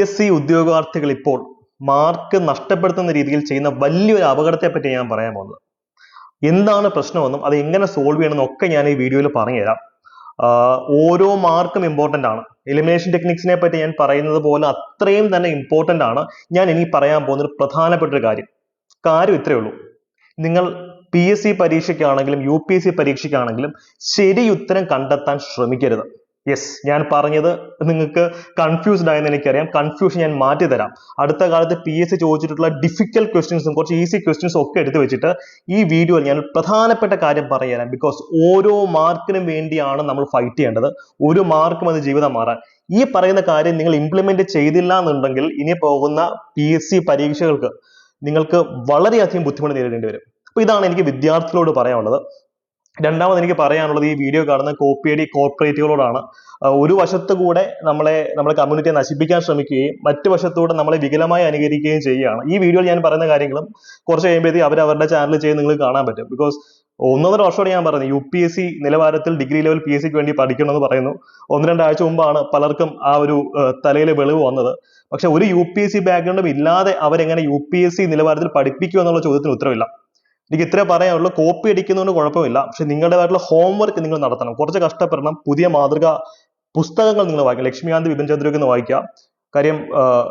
S C ഉദ്യോഗാർത്ഥികൾ ഇപ്പോൾ mark നഷ്ടപ്പെടുത്തുന്ന രീതിയിൽ ചെയ്യുന്ന വലിയൊരു അപകടത്തെ പറ്റി ഞാൻ പറയാൻ പോകുന്നത്. എന്താണ് പ്രശ്നമെന്നും അത് എങ്ങനെ സോൾവ് ചെയ്യണമെന്നും ഒക്കെ ഞാൻ ഈ വീഡിയോയിൽ പറഞ്ഞുതരാം. ഓരോ മാർക്കും ഇമ്പോർട്ടന്റ് ആണ്. എലിമിനേഷൻ ടെക്നിക്സിനെ പറ്റി ഞാൻ പറയുന്നത് പോലെ അത്രയും തന്നെ ഇമ്പോർട്ടന്റ് ആണ്. ഞാൻ ഇനി പറയാൻ പോകുന്ന ഒരു പ്രധാനപ്പെട്ട ഒരു കാര്യം. കാര്യം ഇത്രയേ ഉള്ളൂ. നിങ്ങൾ പി എസ് സി പരീക്ഷയ്ക്കാണെങ്കിലും യു പി എസ് സി പരീക്ഷയ്ക്കാണെങ്കിലും ശരി ഉത്തരം കണ്ടെത്താൻ ശ്രമിക്കരുത്. യെസ് ഞാൻ പറഞ്ഞത് നിങ്ങൾക്ക് കൺഫ്യൂസ്ഡ് ആയെന്ന് എനിക്കറിയാം. കൺഫ്യൂഷൻ ഞാൻ മാറ്റി തരാം അടുത്ത കാലത്ത് പി എസ് സി ചോദിച്ചിട്ടുള്ള ഡിഫിക്കൽ ക്വസ്റ്റ്യൻസും കുറച്ച് ഈസി ക്വസ്റ്റ്യൻസും ഒക്കെ എടുത്തു വെച്ചിട്ട് ഈ വീഡിയോയിൽ ഞാൻ പ്രധാനപ്പെട്ട കാര്യം പറഞ്ഞുതരാം ബിക്കോസ് ഓരോ മാർക്കിനും വേണ്ടിയാണ് നമ്മൾ ഫൈറ്റ് ചെയ്യേണ്ടത്. ഒരു മാർക്കും അത് ജീവിതം മാറാൻ. ഈ പറയുന്ന കാര്യം നിങ്ങൾ ഇംപ്ലിമെന്റ് ചെയ്തില്ല എന്നുണ്ടെങ്കിൽ ഇനി പോകുന്ന പി എസ് സി പരീക്ഷകൾക്ക് നിങ്ങൾക്ക് വളരെയധികം ബുദ്ധിമുട്ട് നേരിടേണ്ടി വരും. അപ്പൊ ഇതാണ് എനിക്ക് വിദ്യാർത്ഥികളോട് പറയാനുള്ളത്. രണ്ടാമത് എനിക്ക് പറയാനുള്ളത് ഈ വീഡിയോ കാണുന്ന കോപ്പിയടി കോർപ്പറേറ്റുകളോടാണ് ഒരു വശത്ത് കൂടെ നമ്മളെ നമ്മുടെ കമ്മ്യൂണിറ്റിയെ നശിപ്പിക്കാൻ ശ്രമിക്കുകയും മറ്റു വശത്തൂടെ നമ്മളെ വികലമായി അനുകരിക്കുകയും ചെയ്യുകയാണ്. ഈ വീഡിയോയിൽ ഞാൻ പറയുന്ന കാര്യങ്ങളും കുറച്ച് കഴിയുമ്പോഴത്തേക്ക് അവർ അവരുടെ ചാനൽ ചെയ്ത് നിങ്ങൾക്ക് കാണാൻ പറ്റും. ബിക്കോസ് ഒന്നൊന്നര വർഷമാണ് ഞാൻ പറഞ്ഞത് യു പി എസ് സി നിലവാരത്തിൽ ഡിഗ്രി ലെവൽ പി എസ് സിക്ക് വേണ്ടി പഠിക്കണമെന്ന് പറയുന്നു. ഒന്ന് രണ്ടാഴ്ച മുമ്പാണ് പലർക്കും ആ ഒരു തലയിൽ വെളിവ് വന്നത്. പക്ഷെ ഒരു യു പി എസ് സി ബാക്ക്ഗ്രൗണ്ടും ഇല്ലാതെ അവരെങ്ങനെ യു പി എസ് സി നിലവാരത്തിൽ പഠിപ്പിക്കുക എന്നുള്ള ചോദ്യത്തിന് ഉത്തരവില്ല. എനിക്ക് ഇത്രേ പറയാനുള്ളൂ. കോപ്പി അടിക്കുന്നതുകൊണ്ട് കുഴപ്പമില്ല. പക്ഷെ നിങ്ങളുടേതായിട്ടുള്ള ഹോംവർക്ക് നിങ്ങൾ നടത്തണം. കുറച്ച് കഷ്ടപ്പെടണം. പുതിയ മാതൃക പുസ്തകങ്ങൾ നിങ്ങൾ വായിക്കണം. ലക്ഷ്മികാന്ത് വിപിൻ ചന്ദ്രയൊക്കെ ഒന്ന് വായിക്കാം. കാര്യം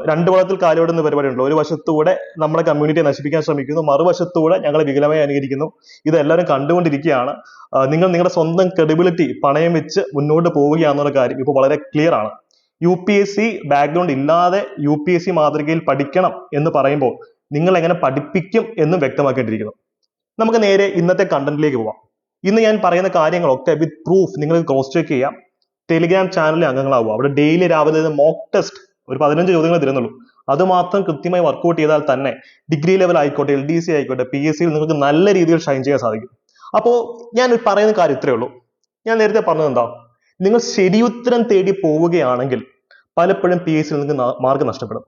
രണ്ട് വളത്തിൽ കാലോടുന്ന പരിപാടിയുണ്ട് ഒരു വശത്തൂടെ നമ്മുടെ കമ്മ്യൂണിറ്റിയെ നശിപ്പിക്കാൻ ശ്രമിക്കുന്നു. മറുവശത്തൂടെ ഞങ്ങളെ വികലമായി അനുകരിക്കുന്നു. ഇത് എല്ലാവരും കണ്ടുകൊണ്ടിരിക്കുകയാണ്. നിങ്ങൾ നിങ്ങളുടെ സ്വന്തം ക്രെഡിബിലിറ്റി പണയം വെച്ച് മുന്നോട്ട് പോവുകയാണെന്നുള്ള കാര്യം ഇപ്പോൾ വളരെ ക്ലിയർ ആണ്. U P S C background ഇല്ലാതെ യു പി എസ് സി മാതൃകയിൽ പഠിക്കണം എന്ന് പറയുമ്പോൾ നിങ്ങൾ എങ്ങനെ പഠിപ്പിക്കും എന്നും വ്യക്തമാക്കേണ്ടിയിരിക്കുന്നു നമുക്ക് നേരെ ഇന്നത്തെ കണ്ടന്റിലേക്ക് പോവാം. ഇന്ന് ഞാൻ പറയുന്ന കാര്യങ്ങളൊക്കെ വിത്ത് പ്രൂഫ് നിങ്ങൾ ക്രോസ് ചെക്ക് ചെയ്യാം. ടെലിഗ്രാം ചാനലിലെ അംഗങ്ങളാവുക. അവിടെ ഡെയിലി രാവിലെ മോക്ക് ടെസ്റ്റ് ഒരു പതിനഞ്ച് ചോദ്യങ്ങൾ തരുന്നുള്ളൂ. അത് മാത്രം കൃത്യമായി വർക്കൗട്ട് ചെയ്താൽ തന്നെ ഡിഗ്രി ലെവൽ ആയിക്കോട്ടെ എൽ ഡി സി ആയിക്കോട്ടെ പി എസ് സിയിൽ നിങ്ങൾക്ക് നല്ല രീതിയിൽ ഷൈൻ ചെയ്യാൻ സാധിക്കും. അപ്പോൾ ഞാൻ പറയുന്ന കാര്യം ഇത്രയേ ഉള്ളൂ. ഞാൻ നേരത്തെ പറഞ്ഞത് എന്താ? നിങ്ങൾ ശരിയുത്തരം തേടി പോവുകയാണെങ്കിൽ പലപ്പോഴും പി എസ് സിയിൽ നിങ്ങൾക്ക് മാർക്ക് നഷ്ടപ്പെടും.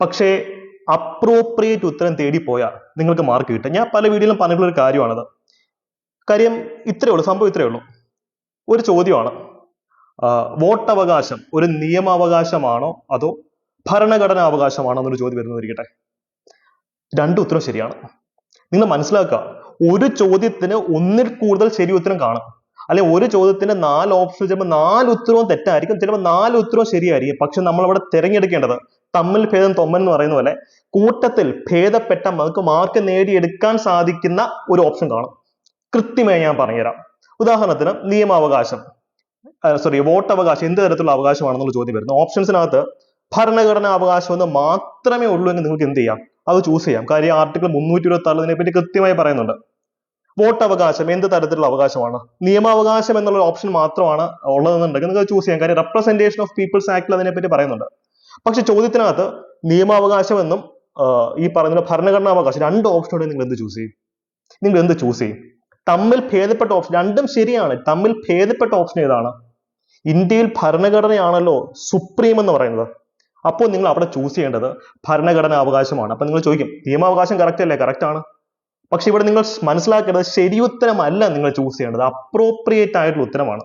പക്ഷേ അപ്രോപ്രിയേറ്റ് ഉത്തരം തേടി പോയാൽ നിങ്ങൾക്ക് മാർക്ക് കിട്ടും. ഞാൻ പല വീഡിയോയിലും പറഞ്ഞിട്ടുള്ള ഒരു കാര്യമാണത്. കാര്യം ഇത്രയേ ഉള്ളൂ സംഭവം ഇത്രയേ ഉള്ളൂ. ഒരു ചോദ്യമാണ്. വോട്ടവകാശം ഒരു നിയമാവകാശമാണോ അതോ ഭരണഘടനാ അവകാശമാണോ എന്നൊരു ചോദ്യം വരുന്നതിരിക്കട്ടെ രണ്ട് ഉത്തരം ശരിയാണ്. നിങ്ങൾ മനസ്സിലാക്കുക ഒരു ചോദ്യത്തിന് ഒന്നിൽ കൂടുതൽ ശരി ഉത്തരം കാണും. അല്ലെ ഒരു ചോദ്യത്തിന് നാല് ഓപ്ഷൻ ചിലപ്പോൾ നാല് ഉത്തരവും തെറ്റായിരിക്കും. ചിലപ്പോൾ നാല് ഉത്തരവും ശരിയായിരിക്കും. പക്ഷെ നമ്മൾ അവിടെ തിരഞ്ഞെടുക്കേണ്ടത് തമ്മിൽ ഭേദം തൊമ്മൻ എന്ന് പറയുന്ന പോലെ കൂട്ടത്തിൽ ഭേദപ്പെട്ട നമുക്ക് മാർക്ക് നേടിയെടുക്കാൻ സാധിക്കുന്ന ഒരു ഓപ്ഷൻ കാണും. കൃത്യമായി ഞാൻ പറഞ്ഞുതരാം. ഉദാഹരണത്തിന് നിയമാവകാശം സോറി വോട്ടവകാശം എന്ത് തരത്തിലുള്ള അവകാശമാണെന്നുള്ള ചോദ്യം വരുന്നു. ഓപ്ഷൻസിനകത്ത് ഭരണഘടനാ അവകാശം എന്ന് മാത്രമേ ഉള്ളൂ എങ്കിൽ നിങ്ങൾക്ക് എന്ത് ചെയ്യാം? അത് ചൂസ് ചെയ്യാം. കാര്യം ആർട്ടിക്കിൾ മുന്നൂറ്റി ഇരുപത്തി ആറ് ഇതിനെ പറ്റി കൃത്യമായി പറയുന്നുണ്ട്. വോട്ട് അവകാശം എന്ത് തരത്തിലുള്ള അവകാശമാണ്? നിയമാവകാശം എന്നുള്ള ഓപ്ഷൻ മാത്രമാണ് ഉള്ളതെന്നുണ്ടെങ്കിൽ നിങ്ങൾക്ക് ചൂസ് ചെയ്യാം. കാര്യം റെപ്രസെന്റേഷൻ ഓഫ് പീപ്പിൾസ് ആക്ടിൽ അതിനെപ്പറ്റി പറയുന്നുണ്ട്. പക്ഷെ ചോദ്യത്തിനകത്ത് നിയമാവകാശം എന്നും ഈ പറയുന്ന ഭരണഘടനാ അവകാശം രണ്ട് ഓപ്ഷനോടെ നിങ്ങൾ എന്ത് ചൂസ് ചെയ്യും? നിങ്ങൾ എന്ത് ചൂസ് ചെയ്യും? തമ്മിൽ ഭേദപ്പെട്ട ഓപ്ഷൻ രണ്ടും ശരിയാണ്. തമ്മിൽ ഭേദപ്പെട്ട ഓപ്ഷൻ ഏതാണ്? ഇന്ത്യയിൽ ഭരണഘടനയാണല്ലോ സുപ്രീം എന്ന് പറയുന്നത്. അപ്പോൾ നിങ്ങൾ അവിടെ ചൂസ് ചെയ്യേണ്ടത് ഭരണഘടനാ അവകാശമാണ് അപ്പൊ നിങ്ങൾ ചോദിക്കും നിയമാവകാശം കറക്റ്റ് അല്ലേ? കറക്റ്റ് ആണ്. പക്ഷെ ഇവിടെ നിങ്ങൾ മനസ്സിലാക്കേണ്ടത് ശരിയുത്തരമല്ല നിങ്ങൾ ചൂസ് ചെയ്യേണ്ടത്. അപ്രോപ്രിയേറ്റ് ആയിട്ടുള്ള ഉത്തരമാണ്.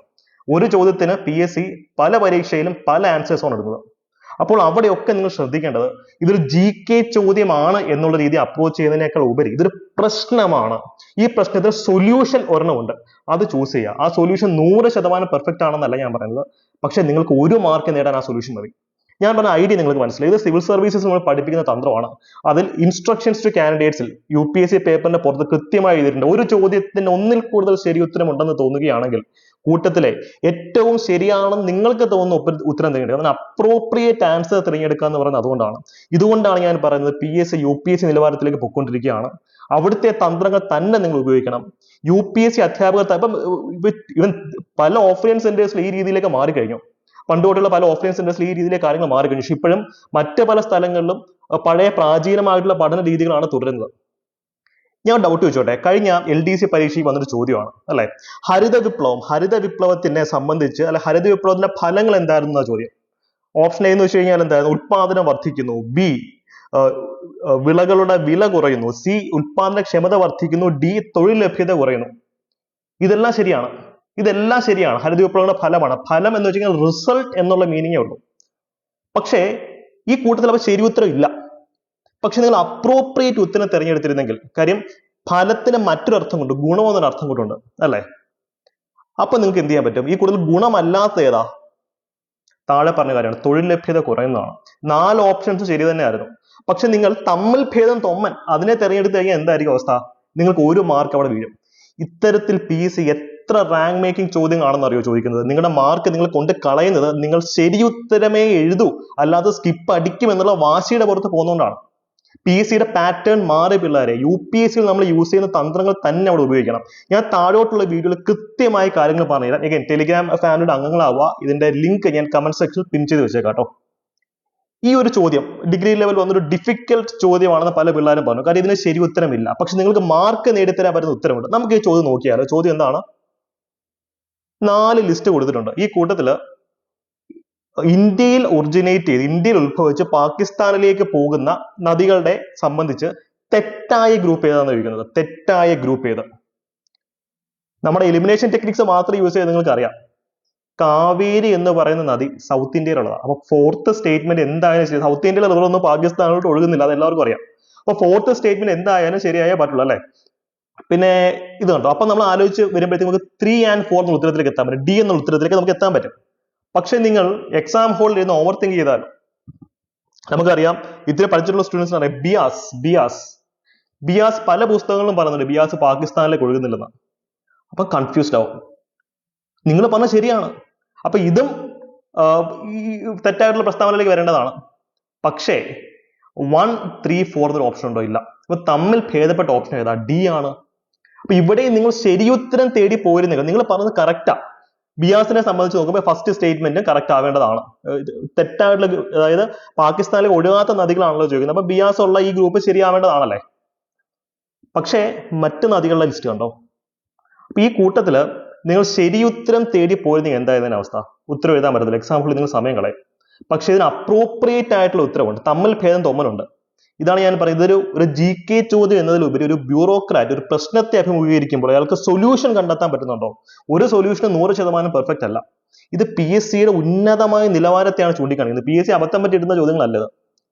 ഒരു ചോദ്യത്തിന് പി എസ് സി പല പരീക്ഷയിലും പല ആൻസേഴ്സ് ആണ് ഇടുന്നത്. അപ്പോൾ അവിടെയൊക്കെ നിങ്ങൾ ശ്രദ്ധിക്കേണ്ടത് ഇതൊരു ജി കെ ചോദ്യമാണ് എന്നുള്ള രീതി അപ്രോച്ച് ചെയ്യുന്നതിനേക്കാൾ ഉപരി ഇതൊരു പ്രശ്നമാണ്. ഈ പ്രശ്നത്തിന് സൊല്യൂഷൻ ഒരെണ്ണമുണ്ട് അത് ചൂസ് ചെയ്യുക. ആ സൊല്യൂഷൻ നൂറ് ശതമാനം പെർഫെക്റ്റ് ആണെന്നല്ല ഞാൻ പറയുന്നത്. പക്ഷെ നിങ്ങൾക്ക് ഒരു മാർക്ക് നേടാൻ ആ സൊല്യൂഷൻ മതി. ഞാൻ പറഞ്ഞ ഐഡിയ നിങ്ങൾക്ക് മനസ്സിലായി. ഇത് സിവിൽ സർവീസസ് നമ്മൾ പഠിപ്പിക്കുന്ന തന്ത്രമാണ്. അതിൽ ഇൻസ്ട്രക്ഷൻസ് ടു കാൻഡിഡേറ്റ്സിൽ യു പി എസ് സി പേപ്പറിന്റെ പുറത്ത് കൃത്യമായി എഴുതിയിട്ടുണ്ട്. ഒരു ചോദ്യത്തിന് ഒന്നിൽ കൂടുതൽ ശരി ഉത്തരം ഉണ്ടെന്ന് തോന്നുകയാണെങ്കിൽ കൂട്ടത്തിലെ ഏറ്റവും ശരിയാണെന്ന് നിങ്ങൾക്ക് തോന്നുന്ന ഉത്തരം തിരഞ്ഞെടുക്കുക അതിന് അപ്രോപ്രിയേറ്റ് ആൻസർ തിരഞ്ഞെടുക്കുക എന്ന് പറയുന്നത് അതുകൊണ്ടാണ്. ഇതുകൊണ്ടാണ് ഞാൻ പറയുന്നത് P S U P S C നിലവാരത്തിലേക്ക് പൊയ്ക്കൊണ്ടിരിക്കുകയാണ്. അവിടുത്തെ തന്ത്രങ്ങൾ തന്നെ നിങ്ങൾ ഉപയോഗിക്കണം. യു പി എസ് സി അധ്യാപകർ ഇപ്പം ഇവൻ പല ഓഫ്ലൈൻ സെന്റേഴ്സിൽ ഈ രീതിയിലേക്ക് മാറിക്കഴിഞ്ഞു. പണ്ട് തൊട്ടുള്ള പല ഓഫ്ലൈൻ സെന്റേഴ്സിൽ ഈ രീതിയിലെ കാര്യങ്ങൾ മാറിക്കഴിഞ്ഞു. പക്ഷെ ഇപ്പോഴും മറ്റ് പല സ്ഥലങ്ങളിലും പഴയ പ്രാചീനമായിട്ടുള്ള പഠന രീതികളാണ് തുടരുന്നത്. ഞാൻ ഡൗട്ട് ചോദിച്ചോട്ടെ? കഴിഞ്ഞ എൽ ഡി സി പരീക്ഷയിൽ വന്നൊരു ചോദ്യമാണ് അല്ലെ? ഹരിത വിപ്ലവം ഹരിത വിപ്ലവത്തിനെ സംബന്ധിച്ച് അല്ലെ ഹരിത വിപ്ലവത്തിന്റെ ഫലങ്ങൾ എന്തായിരുന്നു എന്ന ചോദ്യം? ഓപ്ഷൻ എ എന്ന് വെച്ച് കഴിഞ്ഞാൽ എന്തായിരുന്നു? ഉത്പാദനം വർദ്ധിക്കുന്നു. ബി വിളകളുടെ വില കുറയുന്നു. സി ഉത്പാദനക്ഷമത വർദ്ധിക്കുന്നു. ഡി തൊഴിൽ ലഭ്യത കുറയുന്നു. ഇതെല്ലാം ശരിയാണ്. ഇതെല്ലാം ശരിയാണ്. ഹരിത വിപ്ലവങ്ങളുടെ ഫലമാണ്. ഫലം എന്ന് വെച്ച് കഴിഞ്ഞാൽ റിസൾട്ട് എന്നുള്ള മീനിങ്ങേ ഉള്ളൂ. പക്ഷേ ഈ കൂട്ടത്തിൽ അപ്പോൾ ശരി ഉത്തരം ഇല്ല. പക്ഷെ നിങ്ങൾ അപ്രോപ്രിയേറ്റ് ഉത്തരം തിരഞ്ഞെടുത്തിരുന്നെങ്കിൽ കാര്യം ഫലത്തിന് മറ്റൊരു അർത്ഥം ഗുണം എന്നൊരു അർത്ഥം കൊണ്ടുണ്ട് അല്ലേ? അപ്പൊ നിങ്ങൾക്ക് എന്ത് ചെയ്യാൻ പറ്റും? ഈ കൂടുതൽ ഗുണമല്ലാത്ത ഏതാ? താഴെ പറഞ്ഞ കാര്യമാണ് തൊഴിൽ ലഭ്യത കുറയുന്നതാണ്. നാല് ഓപ്ഷൻസ് ശരി തന്നെയായിരുന്നു. പക്ഷെ നിങ്ങൾ തമ്മിൽ ഭേദം തൊമ്മൻ അതിനെ തിരഞ്ഞെടുത്ത് കഴിഞ്ഞാൽ എന്തായിരിക്കും അവസ്ഥ? നിങ്ങൾക്ക് ഒരു മാർക്ക് അവിടെ വീഴും. ഇത്തരത്തിൽ പി സി എത്ര റാങ്ക് മേക്കിംഗ് ചോദ്യങ്ങളാണെന്ന് അറിയോ ചോദിക്കുന്നത്? നിങ്ങളുടെ മാർക്ക് നിങ്ങൾ കൊണ്ട് കളയുന്നത് നിങ്ങൾ ശരിയുത്തരമേ എഴുതൂ അല്ലാതെ സ്കിപ്പ് അടിക്കും എന്നുള്ള വാശിയുടെ പുറത്ത് പോകുന്നതുകൊണ്ടാണ്. പി എസ് സിയുടെ പാറ്റേൺ മാറി പിള്ളേരെ യു പി എസ് സിയിൽ നമ്മൾ യൂസ് ചെയ്യുന്ന തന്ത്രങ്ങൾ തന്നെ അവിടെ ഉപയോഗിക്കണം. ഞാൻ താഴോട്ടുള്ള വീഡിയോയിൽ കൃത്യമായി കാര്യങ്ങൾ പറഞ്ഞുതരാം. എഗൈൻ ടെലിഗ്രാം ഫാമിലിയുടെ അംഗങ്ങളാവുക. ഇതിന്റെ ലിങ്ക് ഞാൻ കമന്റ് സെക്ഷനിൽ പിൻ ചെയ്ത് വെച്ചേക്കാം ഈ ഒരു ചോദ്യം ഡിഗ്രി ലെവൽ വന്നൊരു ഡിഫിക്കൽട്ട് ചോദ്യമാണെന്ന് പല പിള്ളേരും പറഞ്ഞു. കാര്യം ഇതിന് ശരി ഉത്തരമില്ല. പക്ഷെ നിങ്ങൾക്ക് മാർക്ക് നേടിത്തരാൻ പറ്റുന്ന ഉത്തരമുണ്ട്. നമുക്ക് ഈ ചോദ്യം നോക്കിയാലോ? ചോദ്യം എന്താണ്? നാല് ലിസ്റ്റ് കൊടുത്തിട്ടുണ്ട്. ഈ കൂട്ടത്തിൽ ഇന്ത്യയിൽ ഒറിജിനേറ്റ് ചെയ്ത് ഇന്ത്യയിൽ ഉത്ഭവിച്ച് പാകിസ്ഥാനിലേക്ക് പോകുന്ന നദികളുടെ സംബന്ധിച്ച് തെറ്റായ ഗ്രൂപ്പ് ഏതാണെന്ന് ചോദിക്കുന്നത്? തെറ്റായ ഗ്രൂപ്പ് ഏത്? നമ്മുടെ എലിമിനേഷൻ ടെക്നിക്സ് മാത്രം യൂസ് ചെയ്ത് നിങ്ങൾക്ക് അറിയാം കാവേരി എന്ന് പറയുന്ന നദി സൗത്ത് ഇന്ത്യയിലുള്ളതാണ്. അപ്പൊ ഫോർത്ത് സ്റ്റേറ്റ്മെന്റ് എന്തായാലും ശരി സൗത്ത് ഇന്ത്യയിലെ റിവർ ഒന്നും പാകിസ്ഥാനിലോട്ട് ഒഴുകുന്നില്ല അത് എല്ലാവർക്കും അറിയാം. അപ്പൊ ഫോർത്ത് സ്റ്റേറ്റ്മെന്റ് എന്തായാലും ശരിയായേ പറ്റുള്ളൂ അല്ലെ? പിന്നെ ഇത് കണ്ടോ? അപ്പൊ നമ്മൾ ആലോചിച്ച് വരുമ്പോഴത്തേക്ക് നമുക്ക് ത്രീ ആൻഡ് ഫോർ എന്നുള്ള ഉത്തരത്തിലേക്ക് എത്താൻ പറ്റും. ഡി എന്നുള്ള ഉത്തരത്തിലേക്ക് നമുക്ക് എത്താൻ പറ്റും. പക്ഷെ നിങ്ങൾ എക്സാം ഹോളിൽ ഇരുന്ന് ഓവർ തിങ്ക് ചെയ്താൽ നമുക്കറിയാം ഇത്ര പഠിച്ചിട്ടുള്ള സ്റ്റുഡൻസ് അറിയാം. ബിയാസ് ബിയാസ്. ബിയാസ് പല പുസ്തകങ്ങളും പറയുന്നുണ്ട്. ബിയാസ് പാകിസ്ഥാനിലേക്ക് ഒഴുകുന്നില്ലെന്ന്. അപ്പൊ കൺഫ്യൂസ്ഡ് ആവും. നിങ്ങൾ പറഞ്ഞ ശരിയാണ്. അപ്പൊ ഇതും ഈ തെറ്റായിട്ടുള്ള പ്രസ്താവനയിലേക്ക് വരേണ്ടതാണ്. പക്ഷേ വൺ ത്രീ ഫോർ എന്നൊരു ഓപ്ഷൻ ഉണ്ടോ? ഇല്ല. അപ്പൊ തമ്മിൽ ഭേദപ്പെട്ട ഓപ്ഷൻ ഏതാ? ഡി ആണ്. അപ്പൊ ഇവിടെ നിങ്ങൾ ശരിയുത്തരം തേടി പോയിരുന്നെങ്കിൽ നിങ്ങൾ പറഞ്ഞത് കറക്റ്റാ ബിയാസിനെ സംബന്ധിച്ച് നോക്കുമ്പോൾ ഫസ്റ്റ് സ്റ്റേറ്റ്മെന്റ് കറക്റ്റ് ആവേണ്ടതാണ്. തെറ്റായിട്ടുള്ള അതായത് പാകിസ്ഥാനിലെ ഒഴുകാത്ത നദികളാണല്ലോ ചോദിക്കുന്നത്. അപ്പൊ ബിയാസ് ഉള്ള ഈ ഗ്രൂപ്പ് ശരിയാവേണ്ടതാണല്ലേ? പക്ഷേ മറ്റ് നദികളുടെ ലിസ്റ്റ് കണ്ടോ? അപ്പൊ ഈ കൂട്ടത്തിൽ നിങ്ങൾ ശരിയുത്തരം തേടി പോയിരുന്നെങ്കിൽ എന്തായിരുന്നു അവസ്ഥ? ഉത്തരം എഴുതാൻ പറ്റത്തില്ല. എക്സാമ്പിൾ നിങ്ങൾ സമയം കളയും. പക്ഷേ ഇതിന് അപ്രോപ്രിയേറ്റ് ആയിട്ടുള്ള ഉത്തരവുണ്ട്. തമ്മിൽ ഭേദം തൊമ്മലുണ്ട് ഇതാണ് ഞാൻ പറയുന്നത്. ഒരു ഒരു ജി കെ ചോദ്യം എന്നതിലുപരി ഒരു ബ്യൂറോക്രാറ്റ് ഒരു പ്രശ്നത്തെ അഭിമുഖീകരിക്കുമ്പോൾ അയാൾക്ക് സൊല്യൂഷൻ കണ്ടെത്താൻ പറ്റുന്നുണ്ടോ? ഒരു സൊല്യൂഷൻ നൂറ് ശതമാനം പെർഫെക്റ്റ് അല്ല. ഇത് പി എസ് സിയുടെ ഉന്നതമായ നിലവാരത്തെയാണ് ചൂണ്ടിക്കാണിക്കുന്നത്. പി എസ് സി അബദ്ധം പറ്റിയിരുന്ന ചോദ്യങ്ങളല്ല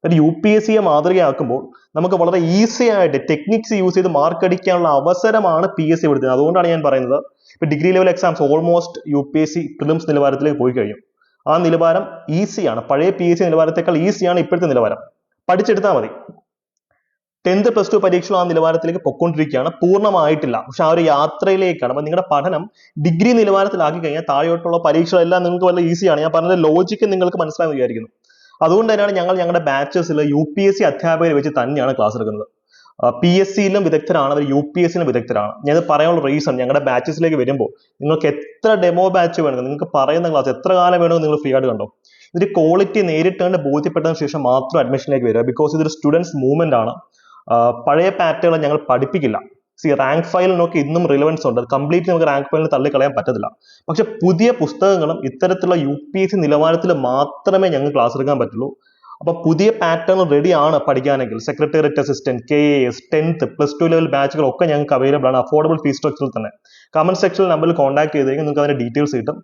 ഒരു യു പി എസ് സിയെ മാതൃകയാക്കുമ്പോൾ നമുക്ക് വളരെ ഈസി ആയിട്ട് ടെക്നിക്സ് യൂസ് ചെയ്ത് മാർക്ക് അടിക്കാനുള്ള അവസരമാണ് പി എസ് സി കൊടുത്തത് അതുകൊണ്ടാണ് ഞാൻ പറയുന്നത്. ഇപ്പൊ degree level exams almost U P S C prelims നിലവാരത്തിലേക്ക് പോയി കഴിയും ആ നിലവാരം ഈസിയാണ് പഴയ പി എസ് സി നിലവാരത്തേക്കാൾ ഈസിയാണ് ഇപ്പോഴത്തെ നിലവാരം. പഠിച്ചെടുത്താൽ മതി. ടെൻത്ത് പ്ലസ് ടു പരീക്ഷകൾ ആ നിലവാരത്തിലേക്ക് പൊക്കോണ്ടിരിക്കുകയാണ് പൂർണമായിട്ടില്ല. പക്ഷെ ആ ഒരു യാത്രയിലേക്കാണ്. അപ്പൊ നിങ്ങളുടെ പഠനം ഡിഗ്രി നിലവാരത്തിലാക്കി കഴിഞ്ഞാൽ താഴോട്ടുള്ള പരീക്ഷകളെല്ലാം നിങ്ങൾക്ക് വളരെ ഈസിയാണ് ഞാൻ പറഞ്ഞ ലോജിക്ക് നിങ്ങൾക്ക് മനസ്സിലായെന്ന് വിചാരിക്കുന്നു. അതുകൊണ്ട് തന്നെയാണ് ഞങ്ങൾ ഞങ്ങളുടെ ബാച്ചസിൽ യു പി എസ് സി അധ്യാപകരെ വെച്ച് തന്നെയാണ് ക്ലാസ് എടുക്കുന്നത്. പി എസ് സിയിലും വിദഗ്ധരാണ് അവർ യു പി എസ് സിയിലും വിദഗ്ധരാണ് ഞാൻ പറയാനുള്ള റീസൺ ഞങ്ങളുടെ ബാച്ചസിലേക്ക് വരുമ്പോൾ നിങ്ങൾക്ക് എത്ര ഡെമോ ബാച്ച് വേണമെങ്കിൽ നിങ്ങൾക്ക് പറയുന്ന ക്ലാസ് എത്ര കാലം വേണമെങ്കിൽ നിങ്ങൾ ഫ്രീ ആയിട്ട് കണ്ടോ? ഇതിന്റെ ക്വാളിറ്റി നേരിട്ട് കണ്ട് ബോധ്യപ്പെട്ടതിന് ശേഷം മാത്രം അഡ്മിഷനിലേക്ക് വരിക. ബിക്കോസ് ഇതൊരു സ്റ്റുഡൻസ് മൂവ്മെന്റ് ആണ്. പഴയ പാറ്റേൺ ഞങ്ങൾ പഠിപ്പിക്കില്ല. സി റാങ്ക് ഫയലിനൊക്കെ ഇന്നും റിലവൻസ് ഉണ്ട്. കംപ്ലീറ്റ്ലി നമുക്ക് റാങ്ക് ഫയലിന് തള്ളിക്കളയാൻ പറ്റത്തില്ല. പക്ഷെ പുതിയ പുസ്തകങ്ങളും ഇത്തരത്തിലുള്ള യു പി എസ് സി നിലവാരത്തിൽ മാത്രമേ ഞങ്ങൾ ക്ലാസ് എടുക്കാൻ പറ്റുള്ളൂ. അപ്പൊ പുതിയ പാറ്റേൺ റെഡി ആണ് പഠിക്കാനെങ്കിൽ secretariat assistant K A S tenth plus two level ബാച്ചുകൾ ഒക്കെ ഞങ്ങൾക്ക് അവൈലബിൾ ആണ്. അഫോർഡബിൾ ഫീസ് സ്ട്രക്ചറിൽ തന്നെ. കമന്റ് സെക്ഷനിൽ നമ്പറിൽ കോൺടാക്ട് ചെയ്തെങ്കിൽ നിങ്ങൾക്ക് അതിന്റെ ഡീറ്റെയിൽസ് കിട്ടും.